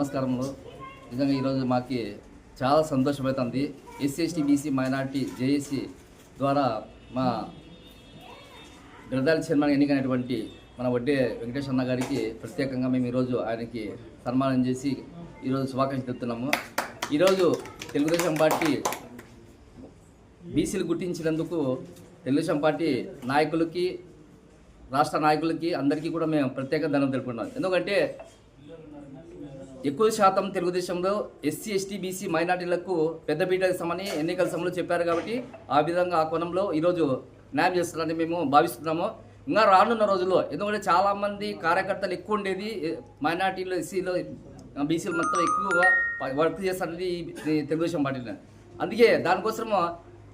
నమస్కారములు. నిజంగా ఈరోజు మాకి చాలా సంతోషమవుతుంది SC ST BC minority JAC ద్వారా మా గ్రంథాల చైర్మన్ ఎన్నికైనటువంటి మన వడ్డే వెంకటేష్ అన్న గారికి ప్రత్యేకంగా మేము ఈరోజు ఆయనకి సన్మానం చేసి ఈరోజు శుభాకాంక్షలు చెప్తున్నాము ఈరోజు తెలుగుదేశం పార్టీ బీసీలు గుర్తించినందుకు తెలుగుదేశం పార్టీ నాయకులకి రాష్ట్ర నాయకులకి అందరికీ కూడా మేము ప్రత్యేక ధనం తెలుపుకున్నాం ఎందుకంటే ఎక్కువ శాతం తెలుగుదేశంలో ఎస్సీ ఎస్టీ బీసీ మైనార్టీలకు పెద్దపీట ఇస్తామని ఎన్నికల సమయంలో చెప్పారు కాబట్టి ఆ విధంగా ఆ కోణంలో ఈరోజు న్యాయం చేస్తారని మేము భావిస్తున్నాము. ఇంకా రానున్న రోజుల్లో ఎందుకంటే చాలామంది కార్యకర్తలు ఎక్కువ ఉండేది మైనార్టీలు ఎస్సీలో బీసీలు మొత్తం ఎక్కువగా వర్క్ చేస్తారనేది ఈ తెలుగుదేశం పార్టీలో అందుకే దానికోసము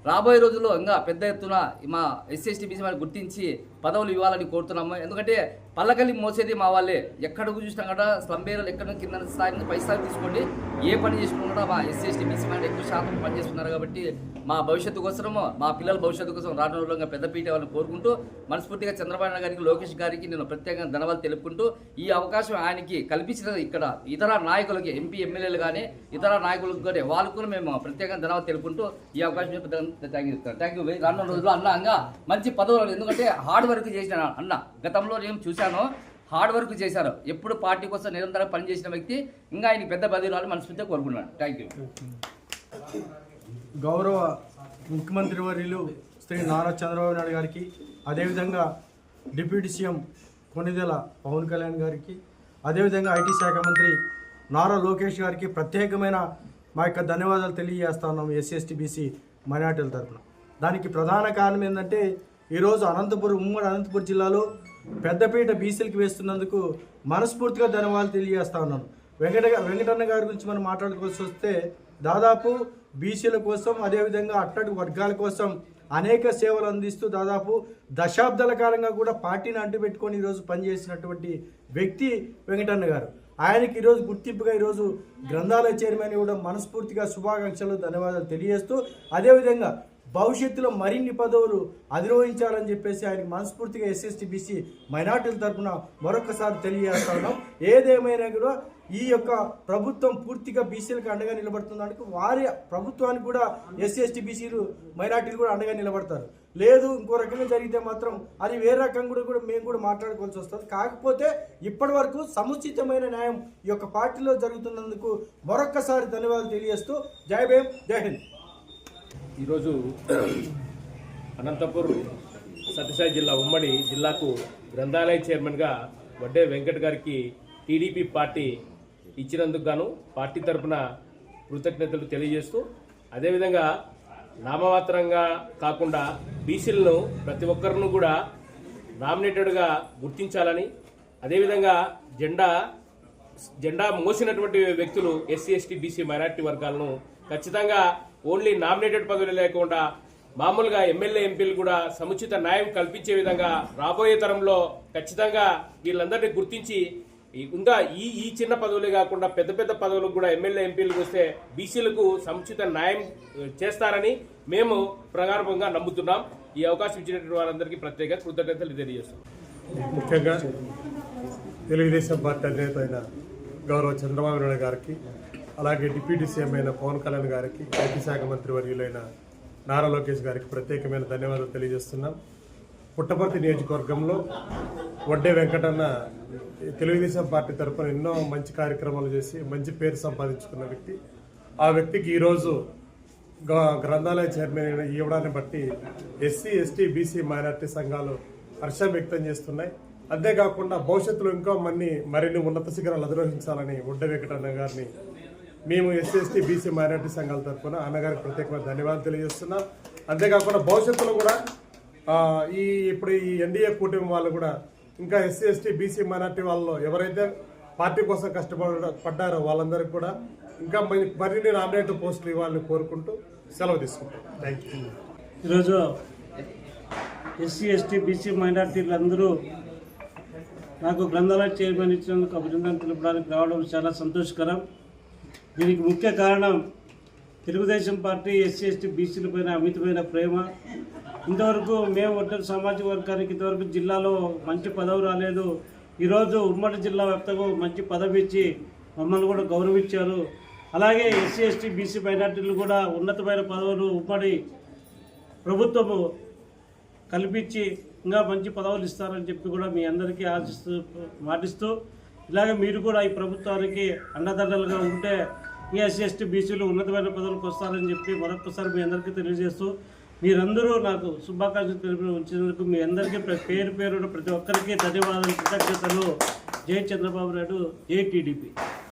రాబోయే రోజుల్లో ఇంకా పెద్ద ఎత్తున మా ఎస్సీ ఎస్టీ బీసీ వారిని గుర్తించి పదవులు ఇవ్వాలని కోరుతున్నాము. ఎందుకంటే పల్లకల్లి మోసేది మా వాళ్ళే. ఎక్కడ చూసినా కూడా స్లంబేరలు ఎక్కడ కింద స్థాయి నుంచి పై స్థాయి తీసుకోండి. ఏ పని చేసుకున్నా కూడా మా ఎస్సీ ఎస్టీ బీసీ వారిని ఎక్కువ శాతం పని చేస్తున్నారు కాబట్టి మా భవిష్యత్తు కోసము మా పిల్లల భవిష్యత్తు కోసం రాను రోజుల్లో పెద్దపీట వాళ్ళని కోరుకుంటూ మనస్ఫూర్తిగా చంద్రబాబు గారికి లోకేష్ గారికి నేను ప్రత్యేకంగా ధన్యవాదాలు తెలుపుకుంటూ ఈ అవకాశం ఆయనకి కల్పించిన ఇక్కడ ఇతర నాయకులకి ఎంపీ ఎమ్మెల్యేలు కానీ ఇతర నాయకులకు కానీ వాళ్ళకు కూడా మేము ప్రత్యేకంగా ధన్యవాదాలు తెలుపుకుంటూ ఈ అవకాశం థ్యాంక్ యూ థ్యాంక్ యూ. రానున్న రోజుల్లో అన్న మంచి పదవులు ఎందుకంటే హార్డ్వేర్ వర్క్ చేసిన అన్న గతంలో నేను చూశాను. హార్డ్ వర్క్ చేశారు ఎప్పుడు పార్టీ కోసం నిరంతరం పనిచేసిన వ్యక్తి ఇంకా ఆయన పెద్ద పదవి రావాలని మనస్ఫూర్తిగా కోరుకున్నాను థ్యాంక్ యూ గౌరవ ముఖ్యమంత్రి వర్యులు శ్రీ నారా చంద్రబాబు నాయుడు గారికి అదేవిధంగా డిప్యూటీ సీఎం కొనిదెల పవన్ కళ్యాణ్ గారికి అదేవిధంగా ఐటీ శాఖ మంత్రి నారా లోకేష్ గారికి ప్రత్యేకమైన మా యొక్క ధన్యవాదాలు తెలియజేస్తా ఉన్నాం ఎస్సీ ఎస్టీ బీసీ మైనార్టీల తరఫున దానికి ప్రధాన కారణం ఏంటంటే ఈరోజు అనంతపురం ఉమ్మడి అనంతపురం జిల్లాలో పెద్దపీట బీసీలకు వేస్తున్నందుకు మనస్ఫూర్తిగా ధన్యవాదాలు తెలియజేస్తా ఉన్నాను. వెంకట వెంకటన్న గారి గురించి మనం మాట్లాడుకోవాల్సి వస్తే దాదాపు బీసీల కోసం అదేవిధంగా అట్టడి వర్గాల కోసం అనేక సేవలు అందిస్తూ దాదాపు దశాబ్దాల కాలంగా కూడా పార్టీని అంటుపెట్టుకొని ఈరోజు పనిచేసినటువంటి వ్యక్తి వెంకటన్న గారు. ఆయనకి ఈరోజు గుర్తింపుగా ఈరోజు గ్రంథాలయ చైర్మన్ కూడా మనస్ఫూర్తిగా శుభాకాంక్షలు ధన్యవాదాలు తెలియజేస్తూ అదేవిధంగా భవిష్యత్తులో మరిన్ని పదవులు అధిరోహించాలని చెప్పేసి ఆయనకు మనస్ఫూర్తిగా ఎస్ఎస్టీ బీసీ మైనార్టీల తరఫున మరొకసారి తెలియజేస్తున్నాం ఏదేమైనా కూడా ఈ యొక్క ప్రభుత్వం పూర్తిగా బీసీలకు అండగా నిలబడుతుందానికి వారి ప్రభుత్వానికి కూడా ఎస్సీ ఎస్టీ బీసీలు మైనార్టీలు కూడా అండగా నిలబడతారు. లేదు ఇంకో రకంగా జరిగితే మాత్రం అది వేరే రకంగా కూడా కూడా మేము కూడా మాట్లాడుకోవాల్సి వస్తుంది. కాకపోతే ఇప్పటి వరకు సముచితమైన న్యాయం ఈ యొక్క పార్టీలో జరుగుతున్నందుకు మరొక్కసారి ధన్యవాదాలు తెలియజేస్తూ జై భీమ్ జై హింద్. ఈరోజు అనంతపూర్ సత్యసాయి జిల్లా ఉమ్మడి జిల్లాకు గ్రంథాలయ చైర్మన్గా వడ్డే వెంకట్ గారికి టీడీపీ పార్టీ ఇచ్చినందుకు గాను పార్టీ తరఫున కృతజ్ఞతలు తెలియజేస్తూ అదేవిధంగా నామమాత్రంగా కాకుండా బీసీలను ప్రతి ఒక్కరిను కూడా నామినేటెడ్గా గుర్తించాలని అదేవిధంగా జెండా జెండా మోసినటువంటి వ్యక్తులు ఎస్సీ ఎస్టీ బీసీ మైనార్టీ వర్గాలను ఖచ్చితంగా ఓన్లీ నామినేటెడ్ పదవులు లేకుండా మామూలుగా ఎమ్మెల్యే ఎంపీలు కూడా సముచిత న్యాయం కల్పించే విధంగా రాబోయే తరంలో ఖచ్చితంగా వీళ్ళందరినీ గుర్తించి ఇంకా ఈ ఈ చిన్న పదవులే కాకుండా పెద్ద పెద్ద పదవులకు కూడా ఎమ్మెల్యే ఎంపీలకు వస్తే బీసీలకు సముచిత న్యాయం చేస్తారని మేము ప్రగాఢంగా నమ్ముతున్నాం. ఈ అవకాశం ఇచ్చినటువంటి వారందరికీ ప్రత్యేక కృతజ్ఞతలు తెలియజేస్తున్నాం. ముఖ్యంగా తెలుగుదేశం పార్టీ అధినేత అయిన గౌరవ చంద్రబాబు నాయుడు గారికి అలాగే డిప్యూటీ సీఎం అయిన పవన్ కళ్యాణ్ గారికి ఐటీ శాఖ మంత్రి వర్యులైన నారా లోకేష్ గారికి ప్రత్యేకమైన ధన్యవాదాలు తెలియజేస్తున్నాం. పుట్టపర్తి నియోజకవర్గంలో వడ్డే వెంకటన్న తెలుగుదేశం పార్టీ తరఫున ఎన్నో మంచి కార్యక్రమాలు చేసి మంచి పేరు సంపాదించుకున్న వ్యక్తి. ఆ వ్యక్తికి ఈరోజు గ- గ్రంథాలయ చైర్మన్ ఇవ్వడాన్ని బట్టి ఎస్సీ ఎస్టీ బీసీ మైనార్టీ సంఘాలు హర్షం వ్యక్తం చేస్తున్నాయి. అంతేకాకుండా భవిష్యత్తులో ఇంకా మన్ని మరిన్ని ఉన్నత శిఖరాలు అధిరోహించాలని ఉడ్డ వెంకటన్న గారిని మేము ఎస్సీ ఎస్టీ బీసీ మైనార్టీ సంఘాల తరఫున అన్నగారికి ప్రత్యేకమైన ధన్యవాదాలు తెలియజేస్తున్నాం. అంతేకాకుండా భవిష్యత్తులో కూడా ఈ ఇప్పుడు ఈ ఎన్డీఏ కూటమి వాళ్ళు కూడా ఇంకా ఎస్సీ ఎస్టీ బీసీ మైనార్టీ వాళ్ళు ఎవరైతే పార్టీ కోసం కష్టపడ పడ్డారో వాళ్ళందరికీ కూడా ఇంకా మరి- మరిన్ని నామినేట్ పోస్టులు ఇవ్వాలని కోరుకుంటూ సెలవు తీసుకుంటాం. థ్యాంక్ యూ ఈరోజు ఎస్సీ ఎస్టీ బీసీ మైనార్టీలందరూ నాకు గ్రంథాలయ చైర్మన్ ఇచ్చినందుకు అభినందన తెలపడానికి రావడం చాలా సంతోషకరం. దీనికి ముఖ్య కారణం తెలుగుదేశం పార్టీ ఎస్సీ ఎస్టీ బీసీల పైన అమితమైన ప్రేమ. ఇంతవరకు మేము ఒంటరి సామాజిక వర్గానికి ఇంతవరకు జిల్లాలో మంచి పదవి రాలేదు. ఈరోజు ఉమ్మడి జిల్లా వ్యాప్తంగా మంచి పదవి ఇచ్చి మమ్మల్ని కూడా గౌరవించారు. అలాగే ఎస్సీ ఎస్టీ బీసీ మైనార్టీలు కూడా ఉన్నతమైన పదవులు ఉమ్మడి ప్రభుత్వము కల్పించి ఇంకా మంచి పదవులు ఇస్తారని చెప్పి కూడా మీ అందరికీ ఆశిస్తూ మాటిస్తూ ఇలాగే మీరు కూడా ఈ ప్రభుత్వానికి అండదండలుగా ఉంటే ఈ ఎస్సీ ఎస్టీ బీసీలు ఉన్నతమైన పదవులకు వస్తారని చెప్పి మరొకసారి మీ అందరికీ తెలియజేస్తూ మీరందరూ నాకు శుభాకాంక్షలు తెలిపి ఉంచినందుకు మీ అందరికీ పేరు పేరున ప్రతి ఒక్కరికి ధన్యవాదాలు కృతజ్ఞతలు. జై చంద్రబాబు నాయుడు జై టీడీపీ.